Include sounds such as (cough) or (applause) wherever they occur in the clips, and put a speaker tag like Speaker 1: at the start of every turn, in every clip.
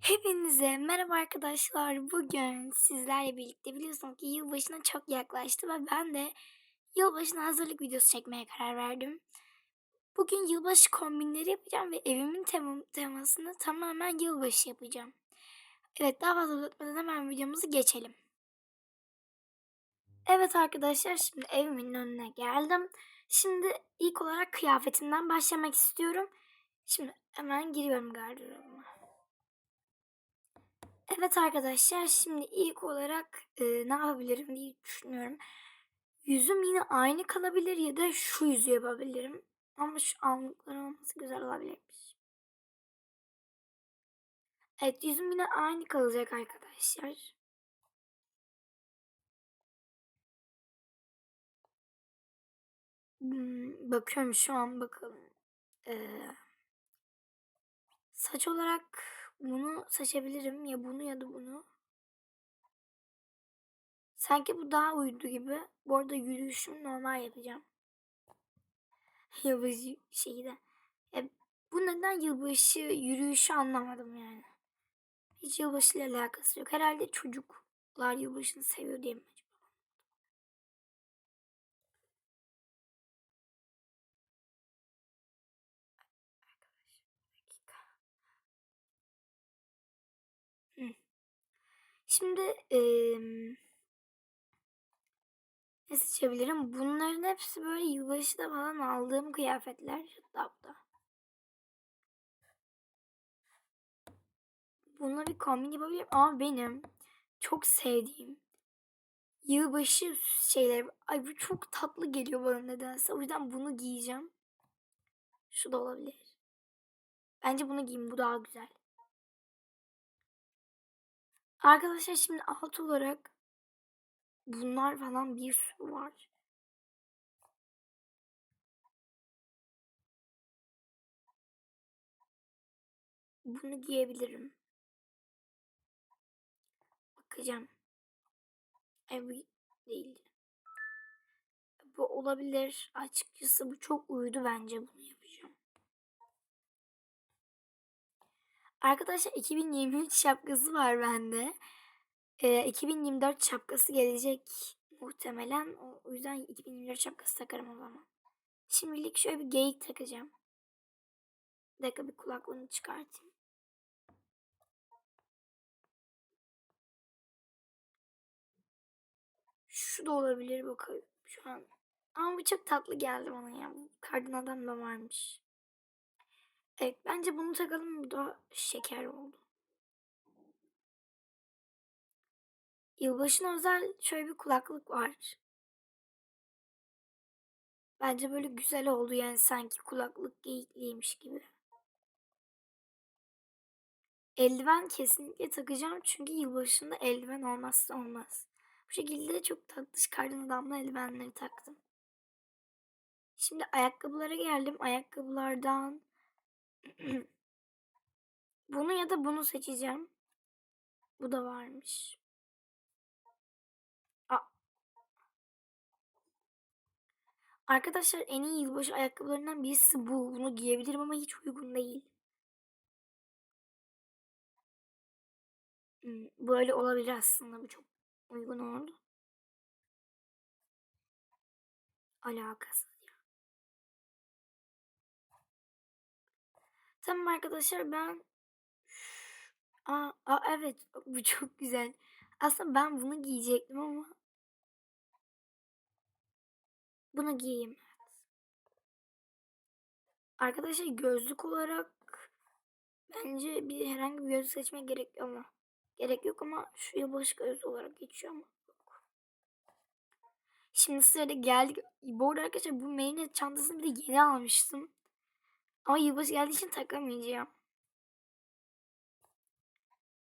Speaker 1: Hepinize merhaba arkadaşlar. Bugün sizlerle birlikte biliyorsunuz ki yılbaşına çok yaklaştı ve ben de yılbaşına hazırlık videosu çekmeye karar verdim. Bugün yılbaşı kombinleri yapacağım ve evimin tema- temasını tamamen yılbaşı yapacağım. Evet daha fazla uzatmadan hemen videomuzu geçelim. Evet arkadaşlar şimdi evimin önüne geldim. Şimdi ilk olarak kıyafetimden başlamak istiyorum. Şimdi hemen giriyorum gardırobuma. Evet arkadaşlar şimdi ilk olarak e, ne yapabilirim diye düşünüyorum. Yüzüm yine aynı kalabilir ya da şu yüzü yapabilirim. Ama şu alnıklar olması güzel olabilirmiş. Evet yüzüm yine aynı kalacak arkadaşlar. Hmm, bakıyorum şu an bakalım. Ee, saç olarak bunu seçebilirim ya bunu ya da bunu. Sanki bu daha uydu gibi. Bu arada yürüyüşümü normal yapacağım. (laughs) Yılbaşı şeyi de. E, bu neden yılbaşı yürüyüşü anlamadım yani. Hiç yılbaşıyla alakası yok. Herhalde çocuklar yılbaşını seviyor diye mi Şimdi eee ne seçebilirim? Bunların hepsi böyle yılbaşıda falan aldığım kıyafetler. Hatta bu. Bununla bir kombin yapabilirim ama benim çok sevdiğim yılbaşı şeyleri. Ay bu çok tatlı geliyor bana nedense. O yüzden bunu giyeceğim. Şu da olabilir. Bence bunu giyin. Bu daha güzel. Arkadaşlar şimdi alt olarak bunlar falan bir sürü var. Bunu giyebilirim. Bakacağım. Bu değil. Bu olabilir. Açıkçası bu çok uydu bence bunu yapacağım. Arkadaşlar 2023 şapkası var bende. Ee, 2024 şapkası gelecek muhtemelen. O yüzden 2024 şapkası takarım o zaman. Şimdilik şöyle bir geyik takacağım. Bir dakika bir kulaklığını çıkartayım. Şu da olabilir bakalım şu an. Ama bu çok tatlı geldi bana ya. Bu kardan da varmış. Evet bence bunu takalım. Bu da şeker oldu. Yılbaşına özel şöyle bir kulaklık var. Bence böyle güzel oldu yani sanki kulaklık geyikliymiş gibi. Eldiven kesinlikle takacağım çünkü yılbaşında eldiven olmazsa olmaz. Bu şekilde çok tatlış kardan adamlı eldivenleri taktım. Şimdi ayakkabılara geldim. Ayakkabılardan (clears throat) bunu ya da bunu seçeceğim. Bu da varmış. Aa. Arkadaşlar en iyi yılbaşı ayakkabılarından birisi bu. Bunu giyebilirim ama hiç uygun değil. Hmm, Böyle olabilir aslında. Bu çok uygun oldu. Alakasız Tamam arkadaşlar ben Aa, aa evet bu (laughs) çok güzel. Aslında ben bunu giyecektim ama bunu giyeyim. Arkadaşlar gözlük olarak bence bir herhangi bir gözlük seçmeye gerek yok ama gerek yok ama şu yılbaşı gözlüğü olarak geçiyor ama. Şimdi sırada geldik. Bu arada arkadaşlar bu Marina çantasını bir de yeni almıştım. Ama yılbaşı geldiği için takamayacağım.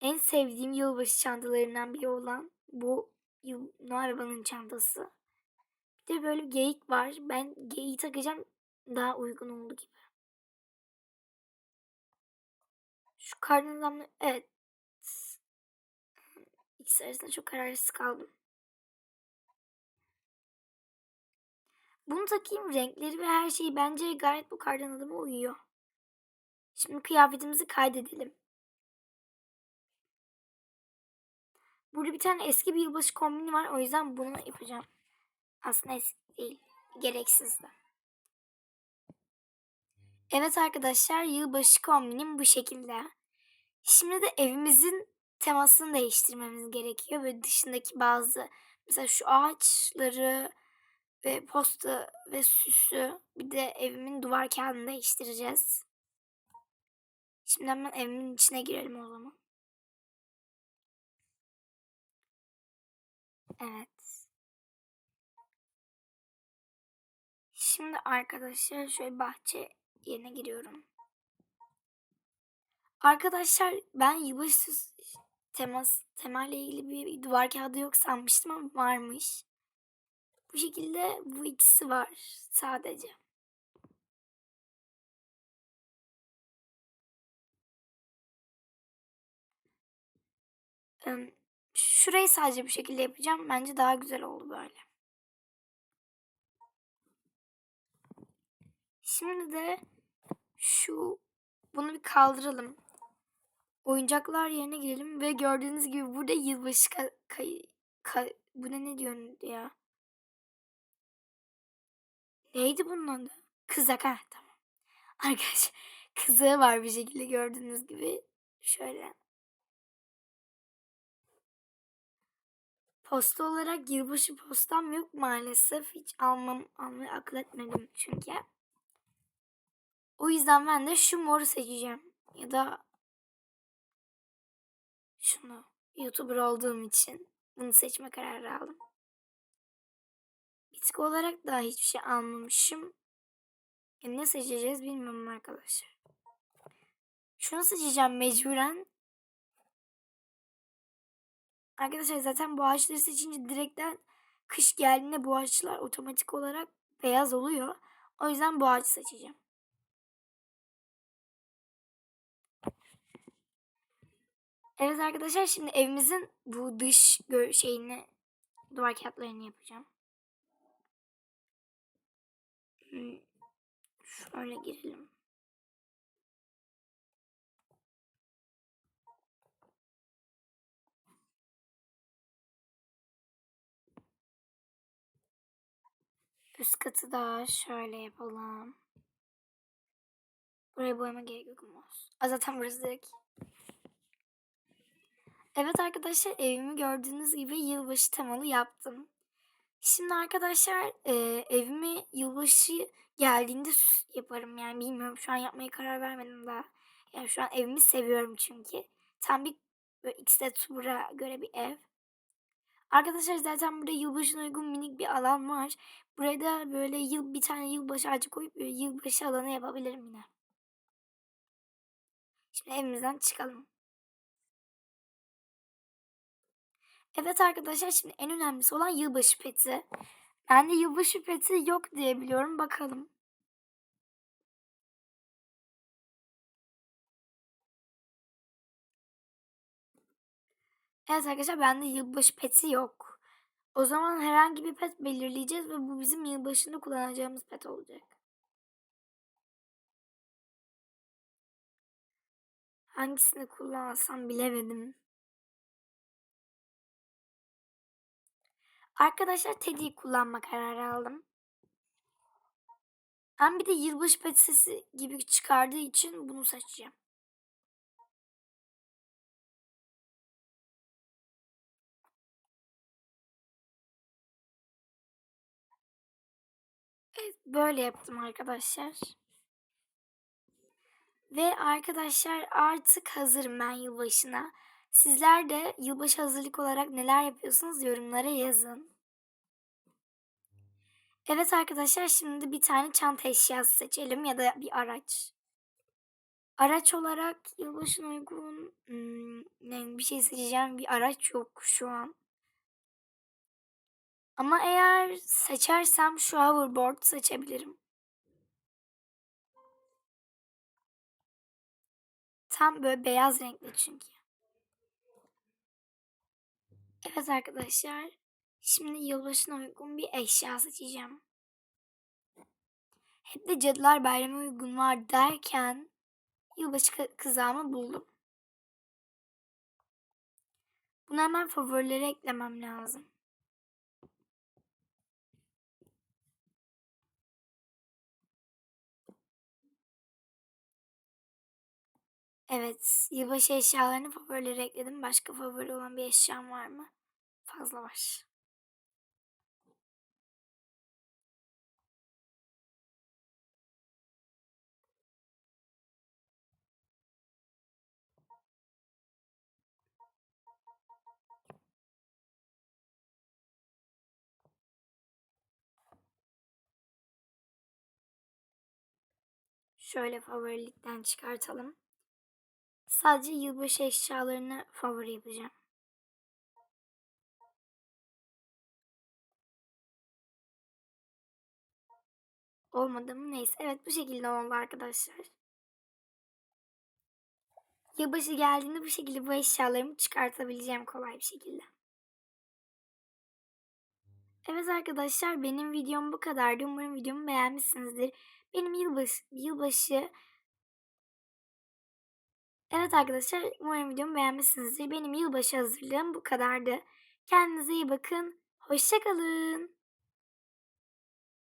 Speaker 1: En sevdiğim yılbaşı çantalarından biri olan bu yıl, Noel Baba'nın çantası. Bir de böyle bir geyik var. Ben geyiği takacağım daha uygun oldu gibi. Şu kardan adamla evet. İkisi arasında çok kararsız kaldım. Bunu takayım renkleri ve her şeyi bence gayet bu kardan adama uyuyor. Şimdi kıyafetimizi kaydedelim. Burada bir tane eski bir yılbaşı kombini var. O yüzden bunu yapacağım. Aslında eski değil. Gereksiz de. Evet arkadaşlar yılbaşı kombinim bu şekilde. Şimdi de evimizin temasını değiştirmemiz gerekiyor. Böyle dışındaki bazı mesela şu ağaçları ve posta ve süsü bir de evimin duvar kağıdını değiştireceğiz. Şimdi hemen evimin içine girelim o zaman. Evet. Şimdi arkadaşlar şöyle bahçe yerine giriyorum. Arkadaşlar ben yılbaşı temas temayla ilgili bir duvar kağıdı yok sanmıştım ama varmış. Bu şekilde bu ikisi var sadece. Şurayı sadece bu şekilde yapacağım. Bence daha güzel oldu böyle. Şimdi de şu bunu bir kaldıralım. Oyuncaklar yerine girelim ve gördüğünüz gibi burada yılbaşı ka, ka, ka bu ne ne diyorsun ya? Neydi bunun adı? Kızak ha tamam. (laughs) Arkadaşlar kızığı var bir şekilde gördüğünüz gibi. Şöyle. Posta olarak yılbaşı postam yok maalesef. Hiç almam, almayı akıl etmedim çünkü. O yüzden ben de şu moru seçeceğim. Ya da şunu. YouTuber olduğum için bunu seçme kararı aldım. Bitki olarak daha hiçbir şey almamışım. E ne seçeceğiz bilmiyorum arkadaşlar. Şunu seçeceğim mecburen. Arkadaşlar zaten bu ağaçları seçince direkten kış geldiğinde bu ağaçlar otomatik olarak beyaz oluyor. O yüzden bu ağacı seçeceğim. Evet arkadaşlar şimdi evimizin bu dış şeyini duvar kağıtlarını yapacağım. Şöyle girelim. Üst katı da şöyle yapalım. Buraya boyama gerek yok mu? Zaten burası direkt. Evet arkadaşlar evimi gördüğünüz gibi yılbaşı temalı yaptım. Şimdi arkadaşlar e, evimi yılbaşı geldiğinde yaparım yani bilmiyorum şu an yapmaya karar vermedim daha. Yani şu an evimi seviyorum çünkü. Tam bir X'de Tuber'a göre bir ev. Arkadaşlar zaten burada yılbaşına uygun minik bir alan var. Buraya da böyle yıl bir tane yılbaşı ağacı koyup yılbaşı alanı yapabilirim yine. Şimdi evimizden çıkalım. Evet arkadaşlar şimdi en önemlisi olan yılbaşı peti. Ben de yılbaşı peti yok diye biliyorum. Bakalım. Evet arkadaşlar bende yılbaşı peti yok. O zaman herhangi bir pet belirleyeceğiz ve bu bizim yılbaşında kullanacağımız pet olacak. Hangisini kullansam bilemedim. Arkadaşlar Teddy'yi kullanma kararı aldım. Ben bir de yılbaşı petisi gibi çıkardığı için bunu seçeceğim. Evet, böyle yaptım arkadaşlar. Ve arkadaşlar artık hazırım ben yılbaşına. Sizler de yılbaşı hazırlık olarak neler yapıyorsunuz yorumlara yazın. Evet arkadaşlar şimdi bir tane çanta eşyası seçelim ya da bir araç. Araç olarak yılbaşına uygun hmm, yani bir şey seçeceğim bir araç yok şu an. Ama eğer seçersem şu hoverboard seçebilirim. Tam böyle beyaz renkli çünkü. Evet arkadaşlar. Şimdi yılbaşına uygun bir eşya seçeceğim. Hep de Cadılar Bayramı uygun var derken yılbaşı kızağımı buldum. Bunu hemen favorilere eklemem lazım. Evet, yılbaşı eşyalarını favorilere ekledim. Başka favori olan bir eşyam var mı? Fazla var. Şöyle favorilikten çıkartalım. Sadece yılbaşı eşyalarını favori yapacağım. Olmadı mı? Neyse. Evet bu şekilde oldu arkadaşlar. Yılbaşı geldiğinde bu şekilde bu eşyalarımı çıkartabileceğim kolay bir şekilde. Evet arkadaşlar benim videom bu kadardı. Umarım videomu beğenmişsinizdir. Benim yılbaşı, yılbaşı Evet arkadaşlar umarım videomu beğenmişsinizdir. Benim yılbaşı hazırlığım bu kadardı. Kendinize iyi bakın. Hoşçakalın.